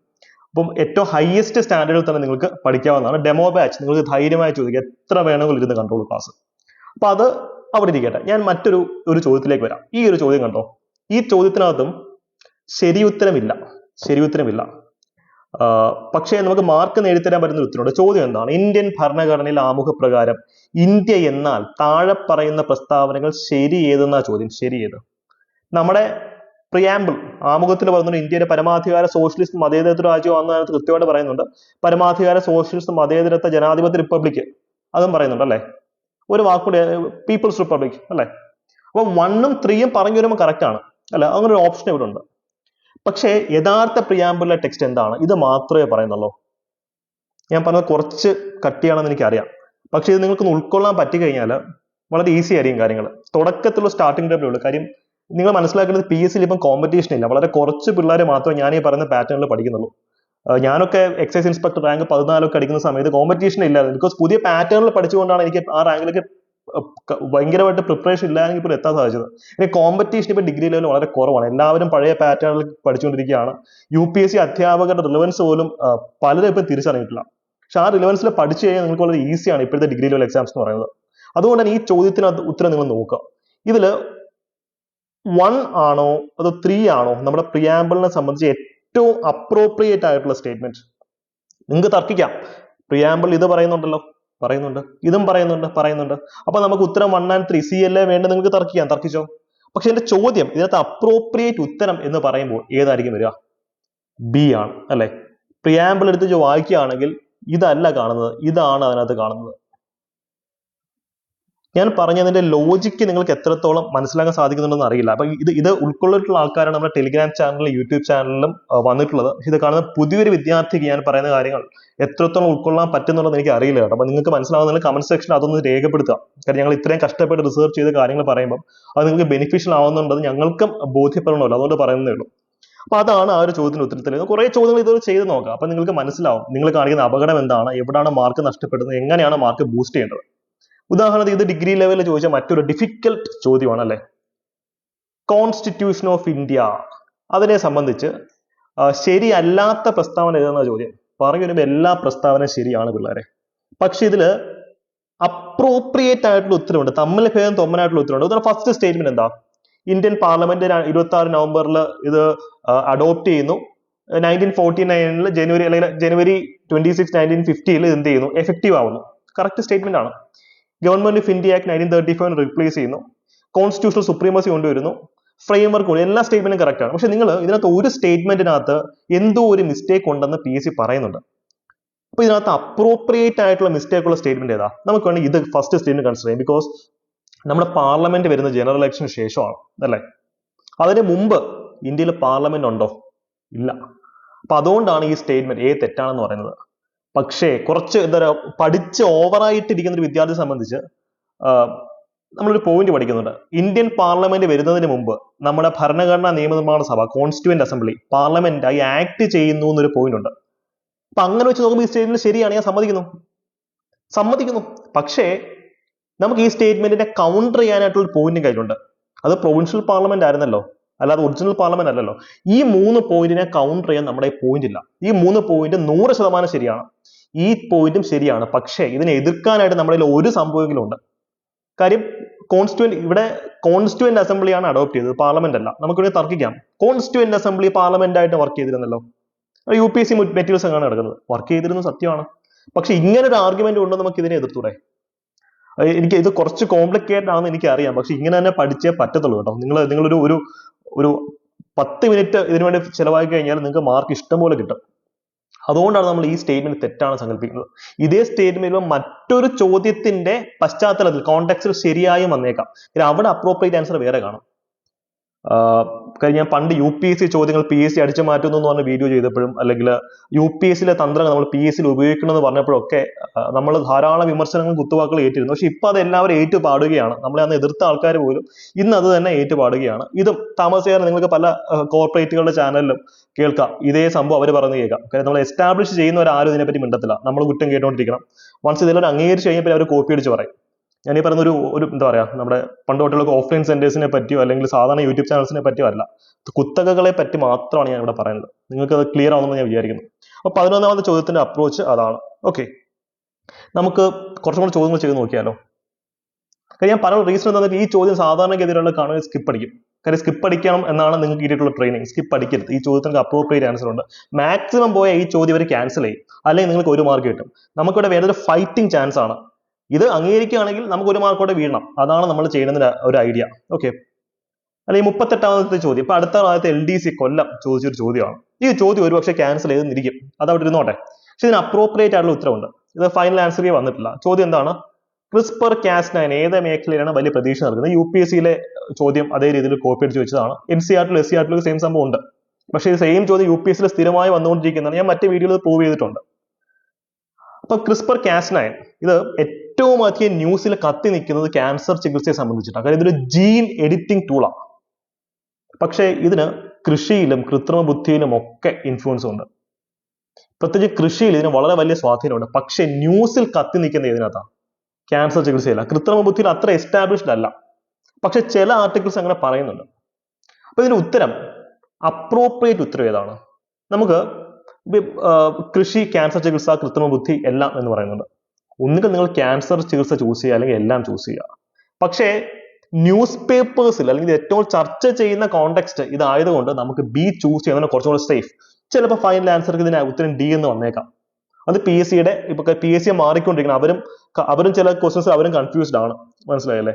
അപ്പം ഏറ്റവും ഹയസ്റ്റ് സ്റ്റാൻഡേർഡിൽ തന്നെ നിങ്ങൾക്ക് പഠിക്കാവുന്നതാണ് ഡെമോ ബാച്ച് നിങ്ങൾക്ക് ധൈര്യമായി ചോദിക്കുക എത്ര വേണമെങ്കിലും ഇരുന്ന് കൺട്രോൾ ക്ലാസ് അപ്പൊ അത് അവിടെ ഇരിക്കട്ടെ. ഞാൻ മറ്റൊരു ഒരു ചോദ്യത്തിലേക്ക് വരാം. ഈ ഒരു ചോദ്യം കണ്ടോ? ഈ ചോദ്യത്തിനകത്തും ശരിയുത്തരമില്ല. ശരിയുത്തരമില്ല. ഉത്തരമില്ല പക്ഷേ നമുക്ക് മാർക്ക് നേടിത്തരാൻ പറ്റുന്ന ഉത്തരവുണ്ട് ചോദ്യം എന്താണ്? ഇന്ത്യൻ ഭരണഘടനയിൽ ആമുഖപ്രകാരം ഇന്ത്യ എന്നാൽ താഴെ പറയുന്ന പ്രസ്താവനകൾ ശരി ഏതെന്നാ ചോദ്യം? ശരി ഏത് നമ്മുടെ പ്രിയാമ്പിൾ ആമുഖത്തിൽ പറയുന്നുണ്ട് ഇന്ത്യയുടെ പരമാധികാര സോഷ്യലിസ്റ്റ് മതേതരത്വ രാജ്യമാണെന്ന് അതിനകത്ത് കൃത്യമായിട്ട് പറയുന്നുണ്ട്. പരമാധികാര സോഷ്യലിസ്റ്റ് മതേതരത്വ ജനാധിപത്യ റിപ്പബ്ലിക് അതും പറയുന്നുണ്ട് അല്ലേ? ഒരു വാക്കുകൂടി പീപ്പിൾസ് റിപ്പബ്ലിക് അല്ലേ? അപ്പൊ വണ്ണും ത്രീയും പറഞ്ഞു വരുമ്പോൾ കറക്റ്റ് ആണ്. അല്ലെ അങ്ങനെ ഒരു ഓപ്ഷൻ ഇവിടെ ഉണ്ട്. പക്ഷേ യഥാർത്ഥ പ്രിയാമ്പിളിലെ ടെക്സ്റ്റ് എന്താണ്? ഇത് മാത്രമേ പറയുന്നുള്ളൂ. ഞാൻ പറഞ്ഞത് കുറച്ച് കട്ടിയാണെന്ന് എനിക്കറിയാം. പക്ഷേ ഇത് നിങ്ങൾക്ക് ഉൾക്കൊള്ളാൻ പറ്റി കഴിഞ്ഞാൽ വളരെ ഈസി ആയിരിക്കും കാര്യങ്ങൾ തുടക്കത്തിലുള്ള സ്റ്റാർട്ടിംഗ് ലെവലേ ഉള്ളൂ. കാര്യം നിങ്ങൾ മനസ്സിലാക്കേണ്ടത് പി എസ് സിയിൽ ഇപ്പം കോമ്പറ്റീഷൻ ഇല്ല. വളരെ കുറച്ച് പിള്ളേർ മാത്രമേ ഞാൻ ഈ പറയുന്ന പാറ്റേണിൽ പഠിക്കുന്നുള്ളൂ. ഞാനൊക്കെ എക്സൈസ് ഇൻസ്പെക്ടർ റാങ്ക് പതിനാലൊക്കെ അടിക്കുന്ന സമയത്ത് കോമ്പറ്റീഷൻ ഇല്ലായിരുന്നു ബിക്കോസ് പുതിയ പാറ്റേണിൽ പഠിച്ചുകൊണ്ടാണ് എനിക്ക് ആ റാങ്കിലേക്ക് ഭയങ്കരമായിട്ട് പ്രിപ്പറേഷൻ ഇല്ലായെങ്കിൽ ഇപ്പോൾ എത്താൻ സാധിച്ചത്. ഇനി കോമ്പറ്റീഷൻ ഇപ്പോൾ ഡിഗ്രി ലെവൽ വളരെ കുറവാണ്. എല്ലാവരും പഴയ പാറ്റേണിൽ പഠിച്ചുകൊണ്ടിരിക്കുകയാണ്. യു പി എസ് സി അധ്യാപകരുടെ റിലവൻസ് പോലും പലരും ഇപ്പം തിരിച്ചറിഞ്ഞിട്ടില്ല. പക്ഷെ ആ റിലവൻസിൽ പഠിച്ചു കഴിഞ്ഞാൽ നിങ്ങൾക്ക് വളരെ ഈസിയാണ് ഇപ്പോഴത്തെ ഡിഗ്രി ലെവൽ എക്സാംസ് എന്ന് പറയുന്നത്. അതുകൊണ്ട് തന്നെ ഈ ചോദ്യത്തിന് ഉത്തരം നിങ്ങൾ നോക്കുക. ഇതിൽ വൺ ആണോ അതോ ത്രീ ആണോ? നമ്മുടെ പ്രിയാമ്പിളിനെ സംബന്ധിച്ച് ഏറ്റവും അപ്രോപ്രിയേറ്റ് ആയിട്ടുള്ള സ്റ്റേറ്റ്മെന്റ് നിങ്ങൾക്ക് തർക്കിക്കാം. പ്രിയാമ്പിൾ ഇത് പറയുന്നുണ്ടല്ലോ. പറയുന്നുണ്ട്. ഇതും പറയുന്നുണ്ട്. പറയുന്നുണ്ട്. അപ്പൊ നമുക്ക് ഉത്തരം വൺ ആൻഡ് ത്രീ സി അല്ലേ വേണ്ട നിങ്ങൾക്ക് തർക്കിക്കാം. തർക്കിച്ചോ? പക്ഷെ എന്റെ ചോദ്യം ഇതിനകത്ത് അപ്രോപ്രിയേറ്റ് ഉത്തരം എന്ന് പറയുമ്പോൾ ഏതായിരിക്കും വരിക? ബി ആണ് അല്ലെ? പ്രിയാമ്പിൾ എടുത്ത് വായിക്കുകയാണെങ്കിൽ ഇതല്ല കാണുന്നത്. ഇതാണ് അതിനകത്ത് കാണുന്നത്. ഞാൻ പറഞ്ഞതിന്റെ ലോജിക്ക് നിങ്ങൾക്ക് എത്രത്തോളം മനസ്സിലാക്കാൻ സാധിക്കുന്നുണ്ടെന്ന് അറിയില്ല. അപ്പൊ ഇത് ഇത് ഉൾക്കൊള്ളിട്ടുള്ള ആൾക്കാരാണ് നമ്മുടെ ടെലിഗ്രാം ചാനലിലും യൂട്യൂബ് ചാനലിലും വന്നിട്ടുള്ളത്. ഇത് കാണുന്ന പുതിയൊരു വിദ്യാർത്ഥിക്ക് ഞാൻ പറയുന്ന കാര്യങ്ങൾ എത്രത്തോളം ഉൾക്കൊള്ളാൻ പറ്റുന്നുള്ളത് എനിക്ക് അറിയില്ല കേട്ടോ. അപ്പൊ നിങ്ങൾക്ക് മനസ്സിലാവുന്ന കമന്റ് സെക്ഷൻ അതൊന്ന് രേഖപ്പെടുത്തുക. കാരണം ഞങ്ങൾ ഇത്രയും കഷ്ടപ്പെട്ട് റിസർച്ച് ചെയ്ത് കാര്യങ്ങൾ പറയുമ്പോൾ അത് നിങ്ങൾക്ക് ബെനിഫിഷ്യൽ ആവുന്നുണ്ടെന്ന് ഞങ്ങൾക്കും ബോധ്യപ്പെടണമല്ലോ. അതുകൊണ്ട് പറയുന്നേ ഉള്ളൂ. അപ്പൊ അതാണ് ആ ഒരു ചോദ്യത്തിന് ഉത്തരത്തിൽ. കുറെ ചോദ്യങ്ങൾ ഇതുവരെ ചെയ്ത് നോക്കാം. അപ്പൊ നിങ്ങൾക്ക് മനസ്സിലാവും. നിങ്ങൾ കാണിക്കുന്ന അപകടം എന്താണ്? എവിടെയാണ് മാർക്ക് നഷ്ടപ്പെടുന്നത്? എങ്ങനെയാണ് മാർക്ക് ബൂസ്റ്റ് ചെയ്യേണ്ടത്? ഉദാഹരണത്തിന് ഇത് ഡിഗ്രി ലെവലിൽ ചോദിച്ച മറ്റൊരു ഡിഫിക്കൽട്ട് ചോദ്യമാണ് അല്ലെ കോൺസ്റ്റിറ്റ്യൂഷൻ ഓഫ് ഇന്ത്യ അതിനെ സംബന്ധിച്ച് ശരിയല്ലാത്ത പ്രസ്താവന ഏതെന്ന ചോദ്യം? പറഞ്ഞു വരുമ്പോൾ എല്ലാ പ്രസ്താവനയും ശരിയാണ് പിള്ളേരെ. പക്ഷെ ഇതിൽ അപ്രോപ്രിയേറ്റ് ആയിട്ടുള്ള ഉത്തരവുണ്ട്. തമ്മിൽ ഭേദം തൊമ്മനായിട്ടുള്ള ഉത്തരവുണ്ട്. ഉദാഹരണം ഫസ്റ്റ് സ്റ്റേറ്റ്മെന്റ് എന്താ? ഇന്ത്യൻ പാർലമെന്റ് ഇരുപത്തി ആറ് നവംബറിൽ ഇത് അഡോപ്റ്റ് ചെയ്യുന്നു. നയന്റീൻ ഫോർട്ടി നയനിൽ ജനുവരി അല്ലെങ്കിൽ ജനുവരി ട്വന്റി സിക്സ് നയന്റീൻ ഫിഫ്റ്റിയിൽ എന്ത് ചെയ്യുന്നു? എഫക്റ്റീവ് ആവുന്നു. കറക്റ്റ് സ്റ്റേറ്റ്മെന്റ് ആണ്. Government of India act nineteen thirty five replace ചെയ്യുന്നു. കോൺസ്റ്റിറ്റ്യൂഷണൽ സുപ്രീമസി കൊണ്ടുവരുന്നു. ഫ്രെയിംവർക്ക് കൊണ്ട് എല്ലാ സ്റ്റേറ്റ്മെന്റും കറക്റ്റ് ആണ്. പക്ഷെ നിങ്ങൾ ഇതിനകത്ത് ഒരു സ്റ്റേറ്റ്മെന്റിനകത്ത് എന്തോ ഒരു മിസ്റ്റേക്ക് ഉണ്ടെന്ന് പി സി പറയുന്നുണ്ട്. അപ്പൊ ഇതിനകത്ത് അപ്രോപ്രിയേറ്റ് ആയിട്ടുള്ള മിസ്റ്റേക്ക് ഉള്ള സ്റ്റേറ്റ്മെന്റ് ഏതാ? നമുക്ക് വേണമെങ്കിൽ ഇത് ഫസ്റ്റ് സ്റ്റേറ്റ്മെന്റ് കൺസിഡർ ചെയ്യാം. ബിക്കോസ് നമ്മുടെ പാർലമെന്റ് വരുന്ന ജനറൽ ഇലക്ഷന് ശേഷമാണ് അല്ലേ? അതിന് മുമ്പ് ഇന്ത്യയിൽ പാർലമെന്റ് ഉണ്ടോ? ഇല്ല. അപ്പൊ അതുകൊണ്ടാണ് ഈ സ്റ്റേറ്റ്മെന്റ് എ തെറ്റാണെന്ന് പറയുന്നത്. പക്ഷേ കുറച്ച് എന്താ പറയുക പഠിച്ച് ഓവറായിട്ട് ഇരിക്കുന്ന ഒരു വിദ്യാർത്ഥിയെ സംബന്ധിച്ച് നമ്മളൊരു പോയിന്റ് പഠിക്കുന്നുണ്ട്. ഇന്ത്യൻ പാർലമെന്റ് വരുന്നതിന് മുമ്പ് നമ്മുടെ ഭരണഘടനാ നിയമനിർമ്മാണ സഭ കോൺസ്റ്റിറ്റ്യൂന്റ് അസംബ്ലി പാർലമെന്റ് ആയി ആക്ട് ചെയ്യുന്നു എന്നൊരു പോയിന്റ് ഉണ്ട്. അപ്പൊ അങ്ങനെ വെച്ച് നോക്കുമ്പോൾ ഈ സ്റ്റേറ്റ്മെന്റ് ശരിയാണ് ഞാൻ സമ്മതിക്കുന്നു. സമ്മതിക്കുന്നു. പക്ഷേ നമുക്ക് ഈ സ്റ്റേറ്റ്മെന്റിനെ കൗണ്ടർ ചെയ്യാനായിട്ടുള്ള പോയിന്റ് കയ്യിലുണ്ട്. അത് പ്രൊവിൻഷ്യൽ പാർലമെന്റ് ആയിരുന്നല്ലോ. അല്ലാതെ ഒറിജിനൽ പാർലമെന്റ് അല്ലല്ലോ. ഈ മൂന്ന് പോയിന്റിനെ കൗണ്ടർ ചെയ്യാൻ നമ്മുടെ പോയിന്റ് ഇല്ല. ഈ മൂന്ന് പോയിന്റ് നൂറ് ശതമാനം ശരിയാണ്. ഈ പോയിന്റും ശരിയാണ്. പക്ഷേ ഇതിനെ എതിർക്കാനായിട്ട് നമ്മുടെ ഒരു സംഭവമെങ്കിലും ഉണ്ട്. കാര്യം കോൺസ്റ്റുവന്റ് ഇവിടെ കോൺസ്റ്റുവന്റ് അസംബ്ലിയാണ് അഡോപ്റ്റ് ചെയ്തത്. പാർലമെന്റ് അല്ല. നമുക്ക് ഇവിടെ തർക്കിക്കാം. കോൺസ്റ്റുവന്റ് അസംബ്ലി പാർലമെന്റ് ആയിട്ട് work ചെയ്തിരുന്നല്ലോ U P S C materials ആണ് കിടക്കുന്നത് വർക്ക് ചെയ്തിരുന്നത് സത്യമാണ്. പക്ഷെ ഇങ്ങനെ ഒരു ആർഗ്യുമെന്റ് ഉണ്ടോ നമുക്ക് ഇതിനെ എതിർത്തൂടെ? എനിക്ക് ഇത് കുറച്ച് കോംപ്ലിക്കേറ്റഡ് ആണെന്ന് എനിക്ക് അറിയാം പക്ഷെ ഇങ്ങനെ തന്നെ പഠിച്ചേ പറ്റത്തുള്ളൂ കേട്ടോ. നിങ്ങൾ നിങ്ങളൊരു ഒരു ഒരു പത്ത് മിനിറ്റ് ഇതിനു വേണ്ടി ചിലവാക്കി കഴിഞ്ഞാൽ നിങ്ങൾക്ക് മാർക്ക് ഇഷ്ടം പോലെ കിട്ടും. അതുകൊണ്ടാണ് നമ്മൾ ഈ സ്റ്റേറ്റ്മെന്റ് തെറ്റാണ് സങ്കല്പിക്കുന്നത് ഇതേ സ്റ്റേറ്റ്മെന്റ് മറ്റൊരു ചോദ്യത്തിന്റെ പശ്ചാത്തലത്തിൽ കോണ്ടെക്സ്റ്റിൽ ശരിയായും വന്നേക്കാം. അവിടെ appropriate ആൻസർ വേറെ കാണും. കാര്യം ഞാൻ പണ്ട് യു പി എസ് സി ചോദ്യങ്ങൾ പി എസ് സി അടിച്ചു മാറ്റുന്നു എന്ന് പറഞ്ഞ വീഡിയോ ചെയ്തപ്പോഴും അല്ലെങ്കിൽ യു പി എസ് സിയിലെ തന്ത്രങ്ങൾ നമ്മൾ പി എസ് സിയിൽ ഉപയോഗിക്കണം എന്ന് പറഞ്ഞപ്പോഴൊക്കെ നമ്മൾ ധാരാളം വിമർശനങ്ങളും കുത്തുവാക്കുകൾ ഏറ്റിരുന്നു പക്ഷെ ഇപ്പോൾ അത് എല്ലാവരും ഏറ്റുപാടുകയാണ്. നമ്മളെ അന്ന് എതിർത്ത ആൾക്കാർ പോലും ഇന്ന് അത് തന്നെ ഏറ്റുപാടുകയാണ്. ഇതും താമസിയാതെ നിങ്ങൾക്ക് പല കോർപ്പറേറ്റുകളുടെ ചാനലിലും കേൾക്കാം. ഇതേ സംഭവം അവർ പറഞ്ഞു കേൾക്കാം. കാര്യം നമ്മൾ എസ്റ്റാബ്ലിഷ് ചെയ്യുന്നവരാരും ഇതിനെപ്പറ്റി മിണ്ടത്തില്ല. നമ്മൾ കുറ്റം കേട്ടുകൊണ്ടിരിക്കണം വൺസ് ഇതിലൊരു അംഗീകരിച്ച് കഴിഞ്ഞപ്പോൾ അവർ കോപ്പി അടിച്ച് പറയും. ഞാൻ ഈ പറയുന്ന ഒരു ഒരു എന്താ പറയാ നമ്മുടെ പണ്ട് തൊട്ടുള്ള ഓഫ്ലൈൻ സെന്റേഴ്സിനെ പറ്റിയോ അല്ലെങ്കിൽ സാധാരണ യൂട്യൂബ് ചാനൽസിനെ പറ്റിയോ അല്ല. കുത്തകകളെ പറ്റി മാത്രമാണ് ഞാൻ ഇവിടെ പറയുന്നത്. നിങ്ങൾക്ക് അത് ക്ലിയർ ആവുമെന്ന് ഞാൻ വിചാരിക്കുന്നു. അപ്പൊ പതിനൊന്നാമത്തെ ചോദ്യത്തിന്റെ അപ്രോച്ച് അതാണ്. ഓക്കെ നമുക്ക് കുറച്ചും കൂടി ചോദ്യങ്ങൾ ചെയ്ത് നോക്കിയാലോ? കാര്യം പറഞ്ഞ റീസൺ എന്താണെന്ന് ഈ ചോദ്യം സാധാരണഗതിയിലുള്ള കാണുക സ്കിപ്പ് അടിക്കും. കാര്യം സ്കിപ്പ് അടിക്കണം എന്നാണ് നിങ്ങൾക്ക് കിട്ടിയിട്ടുള്ള ട്രെയിനിങ് സ്കിപ്പ് അടിക്കരുത്. ഈ ചോദ്യത്തിന് അപ്രോപ്രിയേറ്റ് ആൻസർ ഉണ്ട്. മാക്സിമം പോയ ഈ ചോദ്യം ഇവർ ക്യാൻസൽ ചെയ്യും. അല്ലെങ്കിൽ നിങ്ങൾക്ക് ഒരു മാർക്ക് കിട്ടും. നമുക്കിവിടെ ഒരു ഫൈറ്റിംഗ് ചാൻസ് ആണ്. ഇത് അംഗീകരിക്കുകയാണെങ്കിൽ നമുക്ക് ഒരു മാർക്കോടെ വീഴണം. അതാണ് നമ്മൾ ചെയ്യുന്നതിന് ഒരു ഐഡിയ ഓക്കെ അല്ലെങ്കിൽ മുപ്പത്തെട്ടാമത്തെ ചോദ്യം. ഇപ്പൊ അടുത്ത കാലത്ത് എൽ ഡി സി കൊല്ലം ചോദിച്ചൊരു ചോദ്യമാണ്. ഈ ചോദ്യം ഒരുപക്ഷെ ക്യാൻസൽ ചെയ്തെന്നിരിക്കും. അത് അവിടെ ഇരുന്നോട്ടെ. പക്ഷെ ഇതിന് അപ്രോപ്രിയേറ്റ് ആയിട്ടുള്ള ഉത്തരവുണ്ട്. ഇത് ഫൈനൽ ആൻസർ വന്നിട്ടില്ല. ചോദ്യം എന്താണ്? ക്രിസ്പർ കാസ് നയൻ ഏത് മേഖലയിലാണ് വലിയ പ്രതീക്ഷ നൽകുന്നത്? യു പി എസ് സിയിലെ ചോദ്യം അതേ രീതിയിൽ കോപ്പി അടിച്ച് വെച്ചതാണ്. എൻ സി ആർട്ടിലും എസ് സി സെയിം സംഭവം ഉണ്ട്. പക്ഷേ ഈ സെയിം ചോദ്യം യു പി എസ് സിയിൽ സ്ഥിരമായി വന്നുകൊണ്ടിരിക്കുന്നതാണ്. ഞാൻ മറ്റു വീഡിയോയിൽ പ്രൂവ് ചെയ്തിട്ടുണ്ട്. അപ്പൊ ക്രിസ്പർ കാസ് നയൻ ഇത് ഏറ്റവും അധികം ന്യൂസിൽ കത്തി നിൽക്കുന്നത് ക്യാൻസർ ചികിത്സയെ സംബന്ധിച്ചിട്ടാണ്. കാരണം ഇതൊരു ജീൻ എഡിറ്റിംഗ് ടൂളാണ് പക്ഷേ ഇതിന് കൃഷിയിലും കൃത്രിമ ബുദ്ധിയിലും ഒക്കെ ഇൻഫ്ലുവൻസ് ഉണ്ട്. പ്രത്യേകിച്ച് കൃഷിയിൽ ഇതിന് വളരെ വലിയ സ്വാധീനമുണ്ട്. പക്ഷേ ന്യൂസിൽ കത്തി നിൽക്കുന്ന ഇതിനകത്താണ് ക്യാൻസർ ചികിത്സയില്ല കൃത്രിമ ബുദ്ധിയിൽ അത്ര എസ്റ്റാബ്ലിഷ്ഡ് അല്ല. പക്ഷെ ചില ആർട്ടിക്കിൾസ് അങ്ങനെ പറയുന്നുണ്ട്. അപ്പൊ ഇതിന് ഉത്തരം അപ്രോപ്രിയേറ്റ് ഉത്തരം ഏതാണ്? നമുക്ക് കൃഷി ക്യാൻസർ ചികിത്സ കൃത്രിമ ബുദ്ധി എല്ലാം എന്ന് പറയുന്നുണ്ട്. ഒന്നുകിൽ നിങ്ങൾ ക്യാൻസർ ചികിത്സ ചൂസ് ചെയ്യുക അല്ലെങ്കിൽ എല്ലാം ചൂസ് ചെയ്യുക. പക്ഷേ ന്യൂസ് പേപ്പേഴ്സിൽ അല്ലെങ്കിൽ ഏറ്റവും ചർച്ച ചെയ്യുന്ന കോണ്ടെക്സ്റ്റ് ഇതായതുകൊണ്ട് നമുക്ക് ബി ചൂസ് ചെയ്യുന്നതാണ് കുറച്ചും കൂടി സേഫ് ചിലപ്പോൾ ഫൈനൽ ആൻസർക്ക് ഇതിന് ഉത്തരം ഡി എന്ന് വന്നേക്കാം. അത് പി എസ് സിയുടെ ഇപ്പൊ പി എസ് സി മാറിക്കൊണ്ടിരിക്കണം അവരും അവരും ചില ക്വസ്റ്റ്യൻസ് അവരും കൺഫ്യൂസ്ഡ് ആണ്. മനസ്സിലായല്ലേ?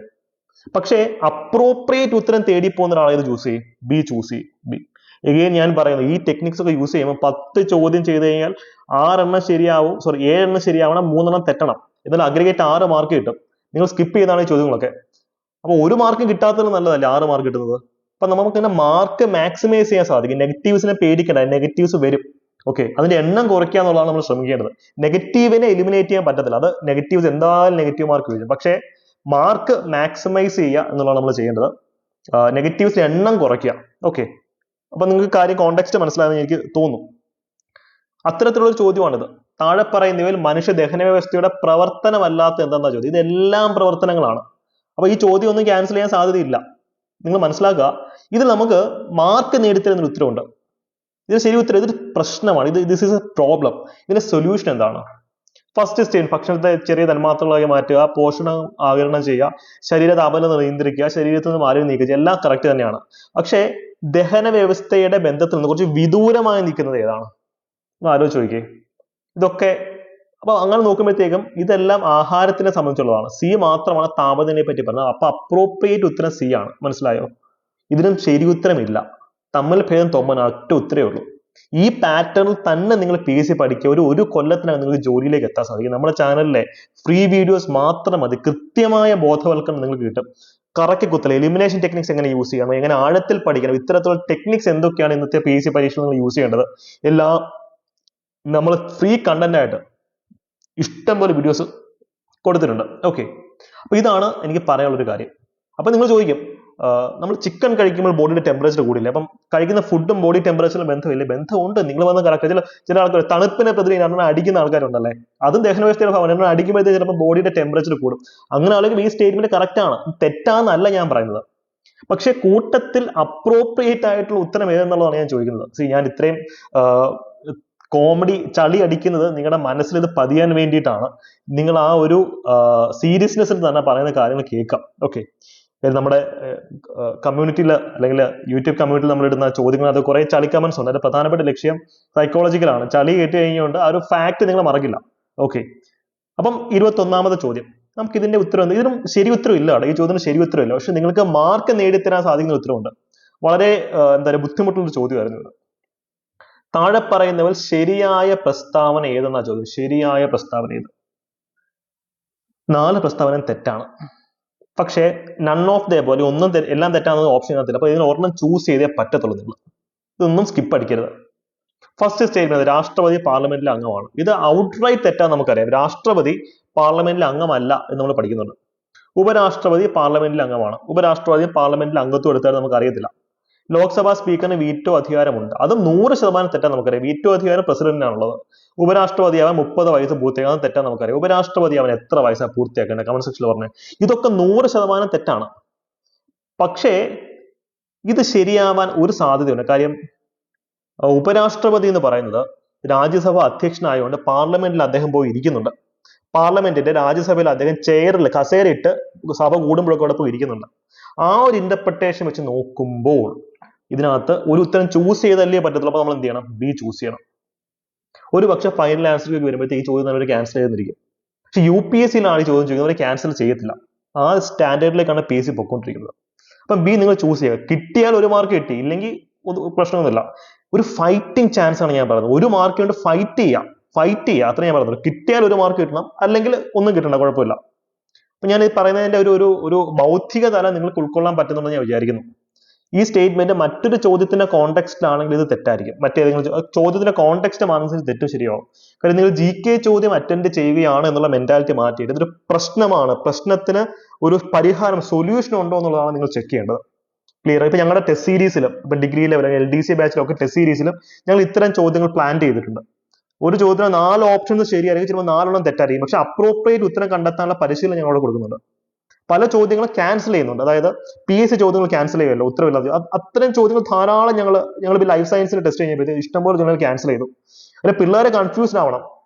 പക്ഷേ അപ്രോപ്രിയേറ്റ് ഉത്തരം തേടി പോകുന്ന ഒരാളെ ഇത് ചൂസ് ചെയ്യും. ബി ചൂസ് ചെയ്യും. ബി എഗെയിൻ ഞാൻ പറയുന്നു ഈ ടെക്നിക്സ് ഒക്കെ യൂസ് ചെയ്യുമ്പോൾ പത്ത് ചോദ്യം ചെയ്ത് കഴിഞ്ഞാൽ ആറെണ്ണം ശരിയാവും സോറി ഏഴെണ്ണം ശരിയാവണം മൂന്നെണ്ണം തെറ്റണം. എന്നാൽ അഗ്രിഗേറ്റ് ആറ് മാർക്ക് കിട്ടും. നിങ്ങൾ സ്കിപ്പ് ചെയ്താണ് ഈ ചോദ്യങ്ങളൊക്കെ. അപ്പോൾ ഒരു മാർക്ക് കിട്ടാത്തത് നല്ലതല്ലേ ആറ് മാർക്ക് കിട്ടുന്നത്? അപ്പൊ നമുക്ക് തന്നെ മാർക്ക് മാക്സിമൈസ് ചെയ്യാൻ സാധിക്കും. നെഗറ്റീവ്സിനെ പേടിക്കണ്ട നെഗറ്റീവ്സ് വരും. ഓക്കെ അതിന്റെ എണ്ണം കുറയ്ക്കുക എന്നുള്ളതാണ് നമ്മൾ ശ്രമിക്കേണ്ടത്. നെഗറ്റീവിനെ എലിമിനേറ്റ് ചെയ്യാൻ പറ്റത്തില്ല. അത് നെഗറ്റീവ്സ് എന്തായാലും നെഗറ്റീവ് മാർക്ക് വരും. പക്ഷേ മാർക്ക് മാക്സിമൈസ് ചെയ്യുക എന്നുള്ളതാണ് നമ്മൾ ചെയ്യേണ്ടത്. നെഗറ്റീവ്സിന്റെ എണ്ണം കുറയ്ക്കുക. ഓക്കെ അപ്പൊ നിങ്ങൾക്ക് കാര്യം കോണ്ടെക്സ്റ്റ് മനസ്സിലായെന്ന് എനിക്ക് തോന്നുന്നു. അത്തരത്തിലുള്ള ചോദ്യമാണിത്. താഴെ പറയുന്നവയിൽ മനുഷ്യ ദഹന വ്യവസ്ഥയുടെ പ്രവർത്തനമല്ലാത്ത എന്താണെന്ന ചോദ്യം. ഇതെല്ലാം പ്രവർത്തനങ്ങളാണ്. അപ്പൊ ഈ ചോദ്യം ഒന്നും ക്യാൻസൽ ചെയ്യാൻ സാധ്യതയില്ല. നിങ്ങൾ മനസ്സിലാക്കുക ഇതിൽ നമുക്ക് മാർക്ക് നേടിത്തരുന്നൊരു ഉത്തരവുണ്ട്. ഇത് ശരി ഉത്തരം ഇതൊരു പ്രശ്നമാണ്. ഇത് ദിസ് ഇസ് എ പ്രോബ്ലം ഇതിന്റെ സൊല്യൂഷൻ എന്താണ്? ഫസ്റ്റ് സ്റ്റേജ് ഭക്ഷണത്തെ ചെറിയ തന്മാത്രകളാക്കി മാറ്റുക പോഷണം ആകിരണം ചെയ്യുക ശരീര താപനില നിയന്ത്രിക്കുക ശരീരത്തിൽ നിന്ന് മാലിന്യം നീക്കുക. എല്ലാം കറക്റ്റ് തന്നെയാണ്. പക്ഷേ ദഹന വ്യവസ്ഥയുടെ ബന്ധത്തിൽ നിന്ന് കുറച്ച് വിദൂരമായി നിൽക്കുന്നത് ഏതാണ്? ഒന്ന് ആലോചിച്ച് നോക്കിയേ. ഇതൊക്കെ അപ്പൊ അങ്ങനെ നോക്കുമ്പോഴത്തേക്കും ഇതെല്ലാം ആഹാരത്തിനെ സംബന്ധിച്ചുള്ളതാണ്. സി മാത്രമാണ് താപനിലയെ പറ്റി പറഞ്ഞത്. അപ്പൊ അപ്രോപ്രിയേറ്റ് ഉത്തരം സി ആണ്. മനസ്സിലായോ? ഇതിനും ശരി ഉത്തരമില്ല. തമ്മിൽ ഭേദം തൊമ്മൻ ഒറ്റ ഉത്തരേ ഉള്ളൂ. ഈ പാറ്റേണിൽ തന്നെ നിങ്ങൾ പി എസ് സി പഠിക്കുക. ഒരു ഒരു കൊല്ലത്തിനകം നിങ്ങൾക്ക് ജോലിയിലേക്ക് എത്താൻ സാധിക്കും. നമ്മുടെ ചാനലിലെ ഫ്രീ വീഡിയോസ് മാത്രം മതി. കൃത്യമായ ബോധവൽക്കരണം നിങ്ങൾക്ക് കിട്ടും. കറക്കി കുത്തൽ എലിമിനേഷൻ ടെക്നിക്സ് എങ്ങനെ യൂസ് ചെയ്യണം എങ്ങനെ ആഴത്തിൽ പഠിക്കണം ഇത്തരത്തിലുള്ള ടെക്നിക്സ് എന്തൊക്കെയാണ് ഇന്നത്തെ പി സി പരീക്ഷയിൽ നിങ്ങൾ യൂസ് ചെയ്യേണ്ടത് എല്ലാ നമ്മൾ ഫ്രീ കണ്ടന്റ് ആയിട്ട് ഇഷ്ടം പോലെ വീഡിയോസ് കൊടുത്തിട്ടുണ്ട്. ഓക്കെ അപ്പൊ ഇതാണ് എനിക്ക് പറയാനുള്ളൊരു കാര്യം. അപ്പൊ നിങ്ങൾ ചോദിക്കും നമ്മൾ ചിക്കൻ കഴിക്കുമ്പോൾ ബോഡിയുടെ ടെമ്പറേച്ചർ കൂടില്ല? അപ്പം കഴിക്കുന്ന ഫുഡും ബോഡി ടെമ്പറേച്ചറിലും ബന്ധമില്ല? ബന്ധമുണ്ട്. നിങ്ങൾ വന്ന കറക്റ്റ് ചില ചില ആൾക്കാർ തണുപ്പിനെ എണ്ണ അടിക്കുന്ന ആൾക്കാരുണ്ടല്ലേ? അതും ദഹനവ്യവസ്ഥയുടെ ഭാവം എണ്ണ അടിക്കുമ്പോഴത്തേക്ക് ചിലപ്പോൾ ബോഡിയുടെ ടെമ്പറേച്ചർ കൂടും. അങ്ങനെ ആണെങ്കിൽ ഈ സ്റ്റേറ്റ്മെന്റ് കറക്റ്റ് ആണ്. തെറ്റാന്നല്ല ഞാൻ പറയുന്നത്. പക്ഷെ കൂട്ടത്തിൽ അപ്രോപ്രിയേറ്റ് ആയിട്ടുള്ള ഉത്തരം ഏതെന്നുള്ളതാണ് ഞാൻ ചോദിക്കുന്നത്. സി ഞാൻ ഇത്രയും കോമഡി ചളി അടിക്കുന്നത് നിങ്ങളുടെ മനസ്സിൽ ഇത് പതിയാൻ വേണ്ടിയിട്ടാണ്. നിങ്ങൾ ആ ഒരു സീരിയസ്നെസ്സിൽ തന്നെ പറയുന്ന കാര്യങ്ങൾ കേൾക്കാം. ഓക്കെ നമ്മുടെ കമ്മ്യൂണിറ്റിയിൽ അല്ലെങ്കിൽ യൂട്യൂബ് കമ്മ്യൂണിറ്റിയിൽ നമ്മൾ ഇടുന്ന ചോദ്യങ്ങൾ അത് കുറെ ചളി കമൻസ് ഉണ്ട്. അതിന്റെ പ്രധാനപ്പെട്ട ലക്ഷ്യം സൈക്കോളജിക്കലാണ് ചളി കേട്ട് കഴിഞ്ഞുകൊണ്ട് ആ ഒരു ഫാക്ട് നിങ്ങൾ മറക്കില്ല. ഓക്കെ അപ്പം ഇരുപത്തി ഒന്നാമത്തെ ചോദ്യം. നമുക്ക് ഇതിന്റെ ഉത്തരം? ഇതിനും ശരി ഉത്തരം ഇല്ല ഈ ചോദ്യത്തിന് ശരി ഉത്തരം ഇല്ല. പക്ഷെ നിങ്ങൾക്ക് മാർക്ക് നേടിത്തരാൻ സാധിക്കുന്ന ഉത്തരമുണ്ട്. വളരെ എന്താ പറയുക ബുദ്ധിമുട്ടുള്ള ചോദ്യമായിരുന്നു ഇത്. താഴെ പറയുന്നവർ ശരിയായ പ്രസ്താവന ഏതെന്നാ ചോദ്യം? ശരിയായ പ്രസ്താവന ഏത്? നാല് പ്രസ്താവന തെറ്റാണ്. പക്ഷേ നൺ ഓഫ് ദേ പോലെ ഒന്നും എല്ലാം തെറ്റാണെന്ന് ഓപ്ഷൻ ഇതിനകത്തില്ല അപ്പൊ ഇതിന് ഒരെണ്ണം ചൂസ് ചെയ്തേ പറ്റത്തുള്ളൂ നിങ്ങൾ. ഇതൊന്നും സ്കിപ്പ് അടിക്കരുത്. ഫസ്റ്റ് സ്റ്റേറ്റ്മെന്റ് രാഷ്ട്രപതി പാർലമെന്റിലെ അംഗമാണ്. ഇത് ഔട്ട്റൈറ്റ് തെറ്റാ നമുക്കറിയാം. രാഷ്ട്രപതി പാർലമെന്റിലെ അംഗമല്ല എന്ന് നമ്മൾ പഠിക്കുന്നുണ്ട്. ഉപരാഷ്ട്രപതി പാർലമെന്റിലെ അംഗമാണ്. ഉപരാഷ്ട്രപതി പാർലമെന്റിൽ അംഗത്വം എടുത്താൽ നമുക്ക് അറിയത്തില്ല ലോക്സഭാ സ്പീക്കറിന് വീറ്റോ അധികാരമുണ്ട്. അത് നൂറ് ശതമാനം തെറ്റാൻ നമുക്കറിയാം. വീറ്റോ അധികാരം പ്രസിഡന്റിനാണുള്ളത്. ഉപരാഷ്ട്രപതി അവൻ മുപ്പത് വയസ്സ് പൂർത്തിയാകാൻ തെറ്റാൻ നമുക്കറിയാം. ഉപരാഷ്ട്രപതി അവൻ എത്ര വയസ്സാണ് പൂർത്തിയാക്കേണ്ടത്? കമന്റ് സെക്ഷനിൽ പറഞ്ഞത് ഇതൊക്കെ നൂറ് ശതമാനം തെറ്റാണ്. പക്ഷേ ഇത് ശരിയാവാൻ ഒരു സാധ്യതയുണ്ട്. കാര്യം ഉപരാഷ്ട്രപതി എന്ന് പറയുന്നത് രാജ്യസഭ അധ്യക്ഷനായതുകൊണ്ട് പാർലമെന്റിൽ അദ്ദേഹം പോയി ഇരിക്കുന്നുണ്ട്. പാർലമെന്റിന്റെ രാജ്യസഭയിൽ അദ്ദേഹം ചെയറിൽ കസേരയിട്ട് സഭ കൂടുമ്പോഴൊക്കെ അവിടെ പോയി ഇരിക്കുന്നുണ്ട്. ആ ഒരു ഇന്റർപ്രിട്ടേഷൻ വെച്ച് നോക്കുമ്പോൾ ഇതിനകത്ത് ഒരു ഉത്തരം ചൂസ് ചെയ്തല്ലേ പറ്റത്തുള്ളൂ. അപ്പൊ നമ്മൾ എന്ത് ചെയ്യണം? ബി ചൂസ് ചെയ്യണം. ഒരു പക്ഷെ ഫൈനൽ ആൻസറിലേക്ക് വരുമ്പോഴത്തേക്ക് ഈ ചോദ്യം തന്നെ ക്യാൻസൽ ചെയ്തിരിക്കും. പക്ഷെ യു പി എസ് സിയിലാണ് ഈ ചോദ്യം ചോദിക്കുന്നത്. ക്യാൻസൽ ചെയ്യത്തില്ല. ആ സ്റ്റാൻഡേർഡിലേക്കാണ് പി എസ് സി പൊക്കോണ്ടിരിക്കുന്നത് അപ്പം ബി നിങ്ങൾ ചൂസ് ചെയ്യുക. കിട്ടിയാൽ ഒരു മാർക്ക് കിട്ടി. ഇല്ലെങ്കിൽ പ്രശ്നമൊന്നുമില്ല. ഒരു ഫൈറ്റിംഗ് ചാൻസ് ആണ് ഞാൻ പറയുന്നത്. ഒരു മാർക്ക് കൊണ്ട് ഫൈറ്റ് ചെയ്യാം. ഫൈറ്റ് ചെയ്യുക അത്ര ഞാൻ പറയുന്നത് കിട്ടിയാൽ ഒരു മാർക്ക് കിട്ടണം. അല്ലെങ്കിൽ ഒന്നും കിട്ടണ്ട. കുഴപ്പമില്ല. അപ്പൊ ഞാൻ ഈ പറയുന്നതിന്റെ ഒരു ഒരു ഒരു ഭൗതിക തലം നിങ്ങൾക്ക് ഉൾക്കൊള്ളാൻ പറ്റുന്നുണ്ടെന്ന് ഞാൻ വിചാരിക്കുന്നു. ഈ സ്റ്റേറ്റ്മെന്റ് മറ്റൊരു ചോദ്യത്തിന്റെ കോണ്ടെക്സ്റ്റിലാണെങ്കിൽ ഇത് തെറ്റായിരിക്കും. മറ്റേതെങ്കിലും ചോദ്യത്തിന്റെ കോണ്ടെക്സ്റ്റ് അനുസരിച്ച് തെറ്റും ശരിയാവും. കാര്യം നിങ്ങൾ ജി കെ ചോദ്യം അറ്റൻഡ് ചെയ്യുകയാണ് എന്നുള്ള മെന്റാലിറ്റി മാറ്റിയിട്ട് ഇതൊരു പ്രശ്നമാണ്. പ്രശ്നത്തിന് ഒരു പരിഹാരം സൊല്യൂഷൻ ഉണ്ടോ എന്നുള്ളതാണ് നിങ്ങൾ ചെക്ക് ചെയ്യേണ്ടത്. ക്ലിയർ ഇപ്പൊ ഞങ്ങളുടെ ടെസ്റ്റ് സീരീസിലും ഇപ്പൊ degree level L D C ബാച്ചിലൊക്കെ test സീരീസിലും ഞങ്ങൾ ഇത്തരം ചോദ്യങ്ങൾ പ്ലാൻ ചെയ്തിട്ടുണ്ട്. ഒരു ചോദ്യത്തിന് നാല് ഓപ്ഷൻസ് ശരിയായിരിക്കും ചിലപ്പോൾ നാലെണ്ണം തെറ്റായിരിക്കും. പക്ഷെ അപ്രോപ്രിയേറ്റ് ഉത്തരം കണ്ടെത്താനുള്ള പരിശീലനം ഞങ്ങൾ കൊടുക്കുന്നുണ്ട്. പല ചോദ്യങ്ങളും ക്യാൻസൽ ചെയ്യുന്നുണ്ട്. അതായത് പി എസ് സി ചോദ്യങ്ങൾ ക്യാൻസൽ ചെയ്യുമല്ലോ ഉത്തരവില്ലാതെ. അത് അത്തരം ചോദ്യങ്ങൾ ധാരാളം ഞങ്ങൾ ഞങ്ങൾ ലൈഫ് സയൻസിൽ ടെസ്റ്റ് കഴിഞ്ഞപ്പോഴത്തേക്ക് ഇഷ്ടംപോലെ ചോദ്യങ്ങൾ ക്യാൻസൽ ചെയ്തു. അല്ലെ പിള്ളേരെ കൺഫ്യൂസ്ഡ് ആവണം.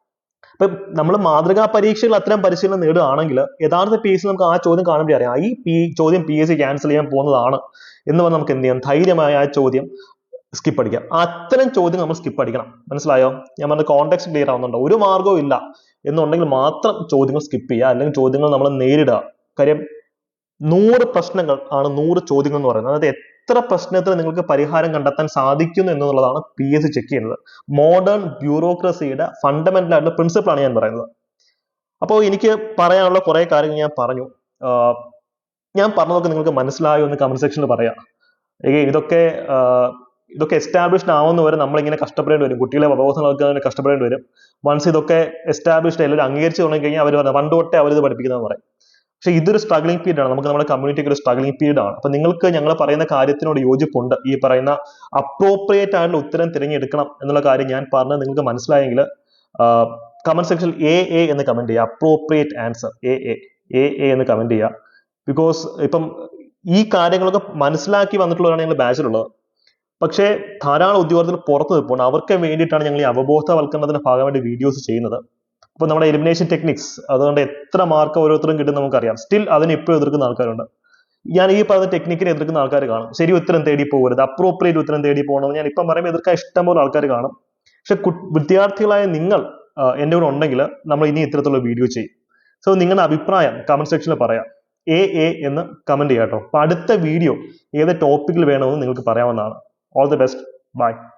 ഇപ്പൊ നമ്മൾ മാതൃകാ പരീക്ഷകൾ അത്തരം പരിശീലനം നേടുകയാണെങ്കിൽ യഥാർത്ഥ പി എസ് നമുക്ക് ആ ചോദ്യം കാണുമ്പോൾ അറിയാം. ഈ പി ചോദ്യം പി എസ് സി ക്യാൻസൽ ചെയ്യാൻ പോകുന്നതാണ് എന്ന് പറഞ്ഞ് നമുക്ക് എന്ത് ചെയ്യാം? ധൈര്യമായ ആ ചോദ്യം സ്കിപ്പ് അടിക്കാം. അത്തരം ചോദ്യം നമ്മൾ സ്കിപ്പ് അടിക്കണം. മനസ്സിലായോ? ഞാൻ പറഞ്ഞ കോണ്ടെക്സ്റ്റ് ക്ലിയർ ആവുന്നുണ്ടോ. ഒരു മാർഗവും ഇല്ല എന്നുണ്ടെങ്കിൽ മാത്രം ചോദ്യങ്ങൾ സ്കിപ്പ് ചെയ്യുക. അല്ലെങ്കിൽ ചോദ്യങ്ങൾ നമ്മൾ നേരിടുക. കാര്യം നൂറ് പ്രശ്നങ്ങൾ ആണ് നൂറ് ചോദ്യങ്ങൾ എന്ന് പറയുന്നത്. അതായത് എത്ര പ്രശ്നത്തിന് നിങ്ങൾക്ക് പരിഹാരം കണ്ടെത്താൻ സാധിക്കുന്നു എന്നുള്ളതാണ് പി എസ് ചെക്ക് ചെയ്യുന്നത്. മോഡേൺ ബ്യൂറോക്രസിയുടെ ഫണ്ടമെന്റൽ ആയിട്ടുള്ള പ്രിൻസിപ്പിൾ ആണ് ഞാൻ പറയുന്നത്. അപ്പോൾ എനിക്ക് പറയാനുള്ള കുറെ കാര്യങ്ങൾ ഞാൻ പറഞ്ഞു. ഞാൻ പറഞ്ഞതൊക്കെ നിങ്ങൾക്ക് മനസ്സിലായോ എന്ന് കമന്റ് സെക്ഷനിൽ പറയാം. ഇതൊക്കെ ഇതൊക്കെ എസ്റ്റാബ്ലിഷ്ഡ് ആവുന്നവരെ നമ്മളിങ്ങനെ കഷ്ടപ്പെടേണ്ടി വരും. കുട്ടികളെ പ്രബോധനങ്ങൾക്ക് അതിന് കഷ്ടപ്പെടേണ്ടി വരും. വൺസ് ഇതൊക്കെ എസ്റ്റാബ്ലിഷ്ഡ് എല്ലാവരും അംഗീകരിച്ച് തുടങ്ങി കഴിഞ്ഞാൽ അവർ പറഞ്ഞു പണ്ട് തൊട്ടേ അവരിത് പഠിപ്പിക്കുന്നതെന്ന് പറയും. പക്ഷേ ഇതൊരു സ്ട്രഗ്ലിംഗ് പീരീഡ് ആണ്. നമുക്ക് നമ്മുടെ കമ്മ്യൂണിറ്റിക്ക് ഒരു സ്ട്രഗ്ലിംഗ് പീരീഡ് ആണ്. അപ്പൊ നിങ്ങൾക്ക് ഞങ്ങൾ പറയുന്ന കാര്യത്തിനോട് യോജിപ്പുണ്ട്. ഈ പറയുന്ന അപ്രോപ്രിയേറ്റ് ആയിട്ടുള്ള ഉത്തരം തിരഞ്ഞെടുക്കണം എന്നുള്ള കാര്യം ഞാൻ പറഞ്ഞത് നിങ്ങൾക്ക് മനസ്സിലായെങ്കിൽ കമന്റ് സെക്ഷനിൽ എ എ എന്ന് കമന്റ് ചെയ്യുക appropriate answer A A A A എന്ന് കമന്റ് ചെയ്യുക ബിക്കോസ് ഇപ്പം ഈ കാര്യങ്ങളൊക്കെ മനസ്സിലാക്കി വന്നിട്ടുള്ളവരാണ് ഞങ്ങൾ ബാച്ചിലുള്ളത് പക്ഷേ ധാരാളം ഉദ്യോഗാർത്ഥികൾ പുറത്തു നിൽപ്പുണ്ട്. അവർക്ക് വേണ്ടിയിട്ടാണ് ഞങ്ങൾ ഈ അവബോധവൽക്കരണത്തിന്റെ ഭാഗമായിട്ട് വീഡിയോസ് ചെയ്യുന്നത്. അപ്പോൾ നമ്മുടെ എലിമിനേഷൻ ടെക്നിക്സ് അതുകൊണ്ട് എത്ര മാർക്ക് ഓരോരുത്തരും കിട്ടും നമുക്കറിയാം. സ്റ്റിൽ അതിനെ ഇപ്പോഴും എതിർക്കുന്ന ആൾക്കാരുണ്ട്. ഞാൻ ഈ പറഞ്ഞ ടെക്നിക്കിനെ എതിർക്കുന്ന ആൾക്കാർ കാണും. ശരി ഉത്തരം തേടി പോകരുത്. അപ്രോപ്രിയേറ്റ് ഉത്തരം തേടി പോകണം. ഞാൻ ഇപ്പം പറയുമ്പോൾ എതിർക്കാൻ ഇഷ്ടംപോലെ ആൾക്കാർ കാണും. പക്ഷെ വിദ്യാർത്ഥികളായ നിങ്ങൾ എന്റെ കൂടെ ഉണ്ടെങ്കിൽ നമ്മൾ ഇനി ഇത്തരത്തിലുള്ള വീഡിയോ ചെയ്യും. സോ നിങ്ങളുടെ അഭിപ്രായം കമന്റ് സെക്ഷനിൽ പറയാം. എ എ എന്ന് കമന്റ് ചെയ്യാട്ടോ കേട്ടോ. അപ്പൊ അടുത്ത വീഡിയോ ഏത് ടോപ്പിക്കിൽ വേണമെന്ന് നിങ്ങൾക്ക് പറയാവുന്നതാണ്. All the best bye